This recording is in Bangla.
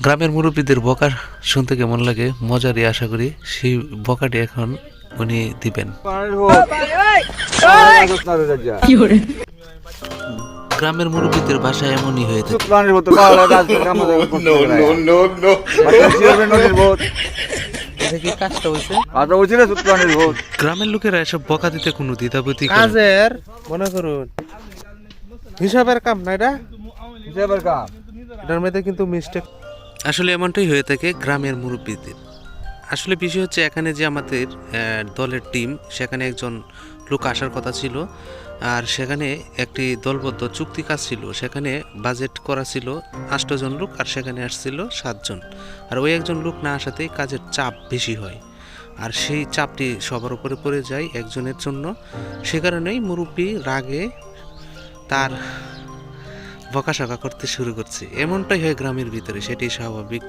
গ্রামের মুরব্বীদের বকা শুনতে কেমন লাগে মজারই আশা করি সেই বকাটি এখন উনি দিবেন। গ্রামের মুরব্বীদের ভাষা এমনই হয়ে থাকে। গ্রামের লোকেরা এসব বকা দিতে কোনো দ্বিধাবোধই কাজের মনে করুন হিসাবের কাম না এটা? এটার মধ্যে কিন্তু মিস্টেক আসলে এমনটাই হয়ে থাকে গ্রামের মুরব্বীদের আসলে বিষয় হচ্ছে এখানে যে আমাদের দলের টিম সেখানে একজন লোক আসার কথা ছিল, আর সেখানে একটি দলবদ্ধ চুক্তি কাজ ছিল। সেখানে বাজেট করা ছিল আটজন লোক আর সেখানে আসছিল সাতজন আর ওই একজন লোক না আসাতেই কাজের চাপ বেশি হয়। আর সেই চাপটি সবার উপরে পড়ে যায় একজনের জন্য। সে কারণেই মুরব্বী রাগে তার বকাশকা করতে শুরু করছে। এমনটাই হয় গ্রামের ভিতরে সেটাই স্বাভাবিক।